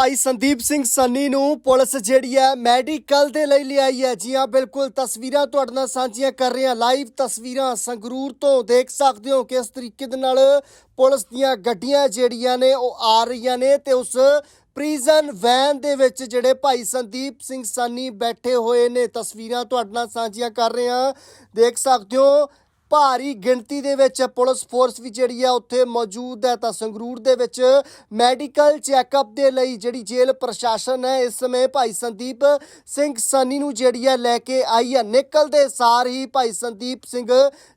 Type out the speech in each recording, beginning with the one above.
ਭਾਈ ਸੰਦੀਪ ਸਿੰਘ ਸੰਨੀ ਨੂੰ ਪੁਲਿਸ ਜਿਹੜੀ ਹੈ ਮੈਡੀਕਲ ਦੇ ਲਈ ਲਿਆਈ ਹੈ। ਜੀ ਹਾਂ, ਬਿਲਕੁਲ ਤਸਵੀਰਾਂ ਤੁਹਾਡੇ ਨਾਲ ਸਾਂਝੀਆਂ ਕਰ ਰਹੇ ਹਾਂ। ਲਾਈਵ ਤਸਵੀਰਾਂ ਸੰਗਰੂਰ ਤੋਂ ਦੇਖ ਸਕਦੇ ਹੋ ਕਿਸ ਤਰੀਕੇ ਦੇ ਨਾਲ ਪੁਲਿਸ ਦੀਆਂ ਗੱਡੀਆਂ ਜਿਹੜੀਆਂ ਨੇ ਉਹ ਆ ਰਹੀਆਂ ਨੇ ਤੇ ਉਸ ਪ੍ਰੀਜ਼ਨ ਵੈਨ ਦੇ ਵਿੱਚ ਜਿਹੜੇ ਭਾਈ ਸੰਦੀਪ ਸਿੰਘ ਸਾਨੀ ਬੈਠੇ ਹੋਏ ਨੇ। ਤਸਵੀਰਾਂ ਤੁਹਾਡੇ ਨਾਲ ਸਾਂਝੀਆਂ ਕਰ ਰਹੇ ਹਾਂ। ਦੇਖ ਸਕਦੇ ਹੋ ਭਾਰੀ ਗਿਣਤੀ ਦੇ ਵਿੱਚ ਪੁਲਿਸ ਫੋਰਸ ਵੀ ਜਿਹੜੀ ਆ ਉੱਥੇ ਮੌਜੂਦ ਹੈ ਤਾਂ ਸੰਗਰੂਰ ਦੇ ਵਿੱਚ ਮੈਡੀਕਲ ਚੈੱਕਅਪ ਦੇ ਲਈ ਜਿਹੜੀ ਜੇਲ੍ਹ ਪ੍ਰਸ਼ਾਸਨ ਹੈ, ਇਸ ਸਮੇਂ ਭਾਈ ਸੰਦੀਪ ਸਿੰਘ ਸਾਨੀ ਨੂੰ ਜਿਹੜੀ ਹੈ ਲੈ ਕੇ ਆਈ ਹੈ ਨਿਕਲਦੇ ਸਾਰ ਹੀ ਭਾਈ ਸੰਦੀਪ ਸਿੰਘ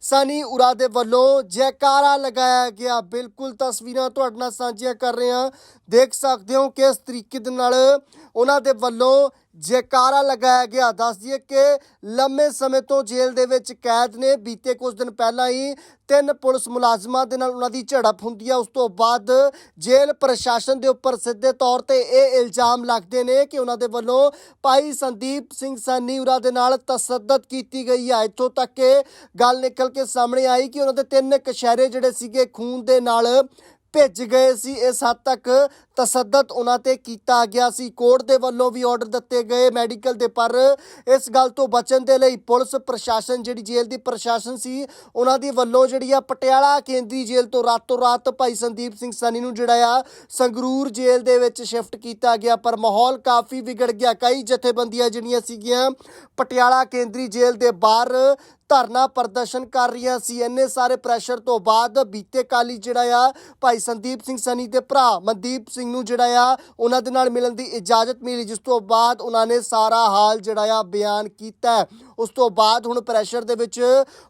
ਸਾਨੀ ਉਰਾ ਦੇ ਵੱਲੋਂ ਜੈਕਾਰਾ ਲਗਾਇਆ ਗਿਆ। ਬਿਲਕੁਲ ਤਸਵੀਰਾਂ ਤੁਹਾਡੇ ਨਾਲ ਸਾਂਝੀਆਂ ਕਰ ਰਹੇ ਹਾਂ। ਦੇਖ ਸਕਦੇ ਹੋ ਕਿਸ ਤਰੀਕੇ ਦੇ ਨਾਲ ਉਹਨਾਂ ਦੇ ਵੱਲੋਂ ਜੈਕਾਰਾ ਲਗਾਇਆ ਗਿਆ। ਦੱਸ ਦਈਏ ਕਿ ਲੰਮੇ ਸਮੇਂ ਤੋਂ ਜੇਲ੍ਹ ਦੇ ਵਿੱਚ ਕੈਦ ਨੇ। ਬੀਤੇ ਕੁਝ ਦਿਨ ਪਹਿਲਾਂ ਹੀ ਤਿੰਨ ਪੁਲਿਸ ਮੁਲਾਜ਼ਮਾਂ ਦੇ ਨਾਲ ਉਹਨਾਂ ਦੀ ਝੜਪ ਹੁੰਦੀ ਹੈ ਉਸ ਤੋਂ ਬਾਅਦ ਜੇਲ੍ਹ ਪ੍ਰਸ਼ਾਸਨ ਦੇ ਉੱਪਰ ਸਿੱਧੇ ਤੌਰ ਤੇ ਇਹ ਇਲਜ਼ਾਮ ਲੱਗਦੇ ਨੇ ਕਿ ਉਹਨਾਂ ਦੇ ਵੱਲੋਂ ਭਾਈ ਸੰਦੀਪ ਸਿੰਘ ਸਾਨੀ ਉਰਾ ਦੇ ਨਾਲ ਤਸੱਦਦ ਕੀਤੀ ਗਈ ਹੈ ਇੱਥੋਂ ਤੱਕ ਕਿ ਗੱਲ ਨਿਕਲ ਕੇ ਸਾਹਮਣੇ ਆਈ ਕਿ ਉਹਨਾਂ ਦੇ ਤਿੰਨ ਕਸ਼ਹਿਰੇ ਜਿਹੜੇ ਸੀਗੇ, ਖੂਨ ਦੇ ਨਾਲ ਭਿੱਜ ਗਏ ਸੀ। ਇਸ ਹੱਦ ਤੱਕ ਤਸੱਦਦ ਉਹਨਾਂ ਤੇ ਕੀਤਾ ਗਿਆ ਸੀ। ਕੋਰਟ ਦੇ ਵੱਲੋਂ ਵੀ ਆਰਡਰ ਦਿੱਤੇ ਗਏ ਮੈਡੀਕਲ ਦੇ। ਪਰ ਇਸ ਗੱਲ ਤੋਂ ਬਚਣ ਦੇ ਲਈ ਪੁਲਿਸ, ਪ੍ਰਸ਼ਾਸਨ, ਜਿਹੜੀ ਜੇਲ੍ਹ ਦੀ ਪ੍ਰਸ਼ਾਸਨ ਸੀ, ਉਹਨਾਂ ਦੀ ਵੱਲੋਂ ਜਿਹੜੀ ਆ ਪਟਿਆਲਾ ਕੇਂਦਰੀ ਜੇਲ੍ਹ ਤੋਂ ਰਾਤੋਂ ਰਾਤ ਭਾਈ ਸੰਦੀਪ ਸਿੰਘ ਸਾਨੀ ਨੂੰ ਜਿਹੜਾ ਆ ਸੰਗਰੂਰ ਜੇਲ੍ਹ ਦੇ ਵਿੱਚ ਸ਼ਿਫਟ ਕੀਤਾ ਗਿਆ। ਪਰ ਮਾਹੌਲ ਕਾਫੀ ਵਿਗੜ ਗਿਆ। ਕਈ ਜਥੇਬੰਦੀਆਂ ਜਿਹੜੀਆਂ ਸੀਗੀਆਂ ਪਟਿਆਲਾ ਕੇਂਦਰੀ ਜੇਲ੍ਹ ਦੇ ਬਾਹਰ ਧਰਨਾ ਪ੍ਰਦਰਸ਼ਨ ਕਰ ਰਹੀਆਂ ਸੀ। ਇੰਨੇ ਸਾਰੇ ਪ੍ਰੈਸ਼ਰ ਤੋਂ ਬਾਅਦ ਬੀਤੇ ਕਾਲੀ ਜਿਹੜਾ ਆ, ਭਾਈ ਸੰਦੀਪ ਸਿੰਘ ਸਨੀ ਦੇ ਭਰਾ ਮਨਦੀਪ ਸਿੰਘ ਨੂੰ ਜਿਹੜਾ ਆ, ਉਹਨਾਂ ਦੇ ਨਾਲ ਮਿਲਣ ਦੀ ਇਜਾਜ਼ਤ ਮਿਲੀ, ਜਿਸ ਤੋਂ ਬਾਅਦ ਉਹਨਾਂ ਨੇ ਸਾਰਾ ਹਾਲ ਜਿਹੜਾ ਆ ਬਿਆਨ ਕੀਤਾ ਉਸ ਤੋਂ ਬਾਅਦ ਹੁਣ ਪ੍ਰੈਸ਼ਰ ਦੇ ਵਿੱਚ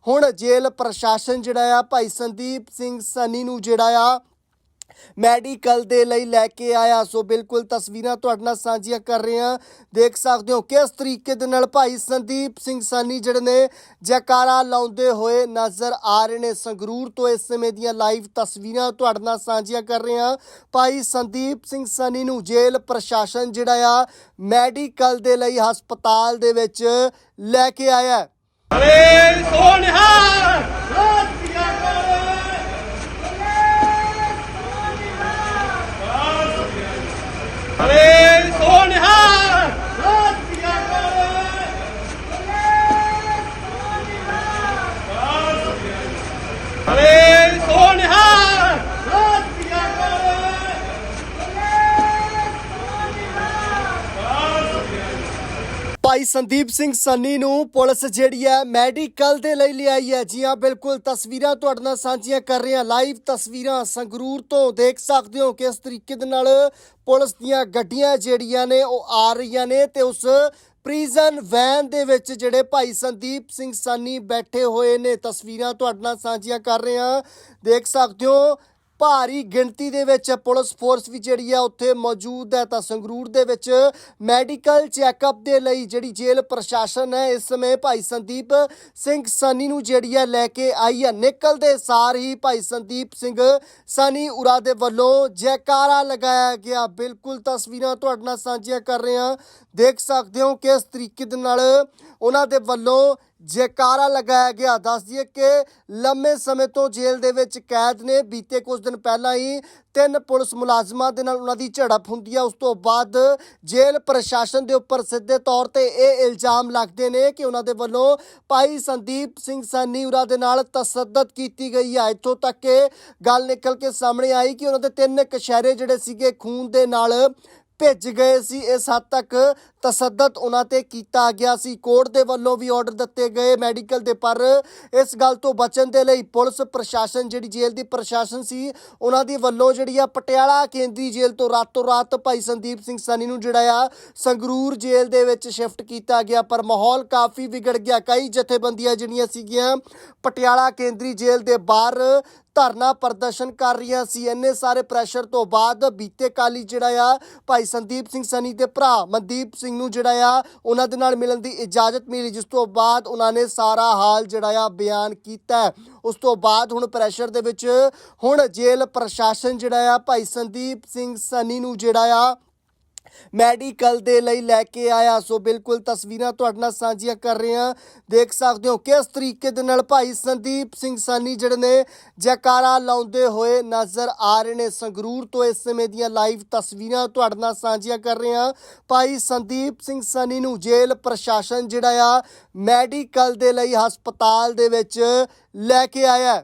ਹੁਣ ਜੇਲ੍ਹ ਪ੍ਰਸ਼ਾਸਨ ਜਿਹੜਾ ਆ, ਭਾਈ ਸੰਦੀਪ ਸਿੰਘ ਸਨੀ ਨੂੰ ਜਿਹੜਾ ਆ ਮੈਡੀਕਲ ਦੇ ਲਈ ਲੈ ਕੇ ਆਇਆ। ਸੋ ਬਿਲਕੁਲ ਤਸਵੀਰਾਂ ਤੁਹਾਡੇ ਨਾਲ ਸਾਂਝੀਆਂ ਕਰ ਰਹੇ ਹਾਂ। ਦੇਖ ਸਕਦੇ ਹੋ ਕਿਸ ਤਰੀਕੇ ਦੇ ਨਾਲ ਭਾਈ ਸੰਦੀਪ ਸਿੰਘ ਸਾਨੀ ਜਿਹੜੇ ਨੇ ਜੈਕਾਰਾ ਲਾਉਂਦੇ ਹੋਏ ਨਜ਼ਰ ਆ ਰਹੇ ਨੇ। ਸੰਗਰੂਰ ਤੋਂ ਇਸ ਸਮੇਂ ਦੀਆਂ ਲਾਈਵ ਤਸਵੀਰਾਂ ਤੁਹਾਡੇ ਨਾਲ ਸਾਂਝੀਆਂ ਕਰ ਰਹੇ ਹਾਂ। ਭਾਈ ਸੰਦੀਪ ਸਿੰਘ ਸਾਨੀ ਨੂੰ ਜੇਲ੍ਹ ਪ੍ਰਸ਼ਾਸਨ ਜਿਹੜਾ ਆ, ਮੈਡੀਕਲ ਦੇ ਲਈ ਹਸਪਤਾਲ ਦੇ ਵਿੱਚ ਲੈ ਕੇ ਆਇਆ। ਅਰੇ ਸੋਨਿਹਾ ਅਰੇ ਸੋਨਿਹਾ ਅਰੇ ਭਾਈ ਸੰਦੀਪ ਸਿੰਘ ਸੰਨੀ ਨੂੰ ਪੁਲਿਸ ਜਿਹੜੀ ਹੈ ਮੈਡੀਕਲ ਦੇ ਲਈ ਲਿਆਈ ਹੈ। ਜੀ ਹਾਂ, ਬਿਲਕੁਲ ਤਸਵੀਰਾਂ ਤੁਹਾਡੇ ਨਾਲ ਸਾਂਝੀਆਂ ਕਰ ਰਹੇ ਹਾਂ। ਲਾਈਵ ਤਸਵੀਰਾਂ ਸੰਗਰੂਰ ਤੋਂ ਦੇਖ ਸਕਦੇ ਹੋ ਕਿਸ ਤਰੀਕੇ ਦੇ ਨਾਲ ਪੁਲਿਸ ਦੀਆਂ ਗੱਡੀਆਂ ਜਿਹੜੀਆਂ ਨੇ ਉਹ ਆ ਰਹੀਆਂ ਨੇ ਤੇ ਉਸ ਪ੍ਰੀਜ਼ਨ ਵੈਨ ਦੇ ਵਿੱਚ ਜਿਹੜੇ ਭਾਈ ਸੰਦੀਪ ਸਿੰਘ ਸਾਨੀ ਬੈਠੇ ਹੋਏ ਨੇ। ਤਸਵੀਰਾਂ ਤੁਹਾਡੇ ਨਾਲ ਸਾਂਝੀਆਂ ਕਰ ਰਹੇ ਹਾਂ। ਦੇਖ ਸਕਦੇ ਹੋ ਭਾਰੀ ਗਿਣਤੀ ਦੇ ਵਿੱਚ ਪੁਲਿਸ ਫੋਰਸ ਵੀ ਜਿਹੜੀ ਆ ਉੱਥੇ ਮੌਜੂਦ ਹੈ ਤਾਂ ਸੰਗਰੂਰ ਦੇ ਵਿੱਚ ਮੈਡੀਕਲ ਚੈੱਕਅਪ ਦੇ ਲਈ ਜਿਹੜੀ ਜੇਲ੍ਹ ਪ੍ਰਸ਼ਾਸਨ ਹੈ, ਇਸ ਸਮੇਂ ਭਾਈ ਸੰਦੀਪ ਸਿੰਘ ਸਾਨੀ ਨੂੰ ਜਿਹੜੀ ਹੈ ਲੈ ਕੇ ਆਈ ਹੈ ਨਿਕਲਦੇ ਸਾਰ ਹੀ ਭਾਈ ਸੰਦੀਪ ਸਿੰਘ ਸਾਨੀ ਉਰਾ ਦੇ ਵੱਲੋਂ ਜੈਕਾਰਾ ਲਗਾਇਆ ਗਿਆ। ਬਿਲਕੁਲ ਤਸਵੀਰਾਂ ਤੁਹਾਡੇ ਨਾਲ ਸਾਂਝੀਆਂ ਕਰ ਰਹੇ ਹਾਂ। ਦੇਖ ਸਕਦੇ ਹੋ ਕਿਸ ਤਰੀਕੇ ਦੇ ਨਾਲ ਉਹਨਾਂ ਦੇ ਵੱਲੋਂ ਜੈਕਾਰਾ ਲਗਾਇਆ ਗਿਆ। ਦੱਸ ਦਈਏ ਕਿ ਲੰਮੇ ਸਮੇਂ ਤੋਂ ਜੇਲ੍ਹ ਦੇ ਵਿੱਚ ਕੈਦ ਨੇ। ਬੀਤੇ ਕੁਝ ਦਿਨ ਪਹਿਲਾਂ ਹੀ ਤਿੰਨ ਪੁਲਿਸ ਮੁਲਾਜ਼ਮਾਂ ਦੇ ਨਾਲ ਉਹਨਾਂ ਦੀ ਝੜਪ ਹੁੰਦੀ ਹੈ ਉਸ ਤੋਂ ਬਾਅਦ ਜੇਲ੍ਹ ਪ੍ਰਸ਼ਾਸਨ ਦੇ ਉੱਪਰ ਸਿੱਧੇ ਤੌਰ ਤੇ ਇਹ ਇਲਜ਼ਾਮ ਲੱਗਦੇ ਨੇ ਕਿ ਉਹਨਾਂ ਦੇ ਵੱਲੋਂ ਭਾਈ ਸੰਦੀਪ ਸਿੰਘ ਸਾਨੀ ਉਰਾ ਦੇ ਨਾਲ ਤਸੱਦਦ ਕੀਤੀ ਗਈ ਹੈ ਇੱਥੋਂ ਤੱਕ ਕਿ ਗੱਲ ਨਿਕਲ ਕੇ ਸਾਹਮਣੇ ਆਈ ਕਿ ਉਹਨਾਂ ਦੇ ਤਿੰਨ ਕਸ਼ਹਿਰੇ ਜਿਹੜੇ ਸੀਗੇ, ਖੂਨ ਦੇ ਨਾਲ ਭੇਜ ਗਏ ਸੀ। ਇਸ ਹੱਦ ਤੱਕ ਤਸੱਦਦ ਉਹਨਾਂ ਤੇ ਕੀਤਾ ਗਿਆ ਸੀ। ਕੋਰਟ ਦੇ ਵੱਲੋਂ ਵੀ ਆਰਡਰ ਦਿੱਤੇ ਗਏ ਮੈਡੀਕਲ ਦੇ। ਪਰ ਇਸ ਗੱਲ ਤੋਂ ਬਚਣ ਦੇ ਲਈ ਪੁਲਿਸ ਪ੍ਰਸ਼ਾਸਨ, ਜਿਹੜੀ ਜੇਲ੍ਹ ਦੀ ਪ੍ਰਸ਼ਾਸਨ ਸੀ ਉਹਨਾਂ ਦੀ ਵੱਲੋਂ ਜਿਹੜੀ ਆ ਪਟਿਆਲਾ ਕੇਂਦਰੀ ਜੇਲ੍ਹ ਤੋਂ ਰਾਤੋਂ ਰਾਤ ਭਾਈ ਸੰਦੀਪ ਸਿੰਘ ਸਨੀ ਨੂੰ ਜਿਹੜਾ ਆ ਸੰਗਰੂਰ ਜੇਲ੍ਹ ਦੇ ਵਿੱਚ ਸ਼ਿਫਟ ਕੀਤਾ ਗਿਆ। ਪਰ ਮਾਹੌਲ ਕਾਫੀ ਵਿਗੜ ਗਿਆ। ਕਈ ਜਥੇਬੰਦੀਆਂ ਜਿਹੜੀਆਂ ਸੀਗੀਆਂ ਪਟਿਆਲਾ ਕੇਂਦਰੀ ਜੇਲ੍ਹ ਦੇ ਬਾਹਰ ਧਰਨਾ ਪ੍ਰਦਰਸ਼ਨ ਕਰ ਰਹੀਆਂ ਸੀ। ਇੰਨੇ ਸਾਰੇ ਪ੍ਰੈਸ਼ਰ ਤੋਂ ਬਾਅਦ ਬੀਤੇ ਕਾਲੀ ਜਿਹੜਾ ਆ, ਭਾਈ ਸੰਦੀਪ ਸਿੰਘ ਸਨੀ ਦੇ ਭਰਾ ਮਨਦੀਪ ਸਿੰਘ ਨੂੰ ਜਿਹੜਾ ਆ, ਉਹਨਾਂ ਦੇ ਨਾਲ ਮਿਲਣ ਦੀ ਇਜਾਜ਼ਤ ਮਿਲੀ, ਜਿਸ ਤੋਂ ਬਾਅਦ ਉਹਨਾਂ ਨੇ ਸਾਰਾ ਹਾਲ ਜਿਹੜਾ ਆ ਬਿਆਨ ਕੀਤਾ। ਉਸ ਤੋਂ ਬਾਅਦ ਹੁਣ ਪ੍ਰੈਸ਼ਰ ਦੇ ਵਿੱਚ ਹੁਣ ਜੇਲ੍ਹ ਪ੍ਰਸ਼ਾਸਨ ਜਿਹੜਾ ਆ, ਭਾਈ ਸੰਦੀਪ ਸਿੰਘ ਸਨੀ ਨੂੰ ਜਿਹੜਾ ਆ ਮੈਡੀਕਲ ਦੇ ਲਈ ਲੈ ਕੇ ਆਇਆ। ਸੋ ਬਿਲਕੁਲ ਤਸਵੀਰਾਂ ਤੁਹਾਡੇ ਨਾਲ ਸਾਂਝੀਆਂ ਕਰ ਰਹੇ ਹਾਂ। ਦੇਖ ਸਕਦੇ ਹੋ ਕਿਸ ਤਰੀਕੇ ਦੇ ਨਾਲ ਭਾਈ ਸੰਦੀਪ ਸਿੰਘ ਸਾਨੀ ਜਿਹੜੇ ਨੇ ਜੈਕਾਰਾ ਲਾਉਂਦੇ ਹੋਏ ਨਜ਼ਰ ਆ ਰਹੇ ਨੇ। ਸੰਗਰੂਰ ਤੋਂ ਇਸ ਸਮੇਂ ਦੀਆਂ ਲਾਈਵ ਤਸਵੀਰਾਂ ਤੁਹਾਡੇ ਨਾਲ ਸਾਂਝੀਆਂ ਕਰ ਰਹੇ ਹਾਂ। ਭਾਈ ਸੰਦੀਪ ਸਿੰਘ ਸਾਨੀ ਨੂੰ ਜੇਲ੍ਹ ਪ੍ਰਸ਼ਾਸਨ ਜਿਹੜਾ ਆ, ਮੈਡੀਕਲ ਦੇ ਲਈ ਹਸਪਤਾਲ ਦੇ ਵਿੱਚ ਲੈ ਕੇ ਆਇਆ।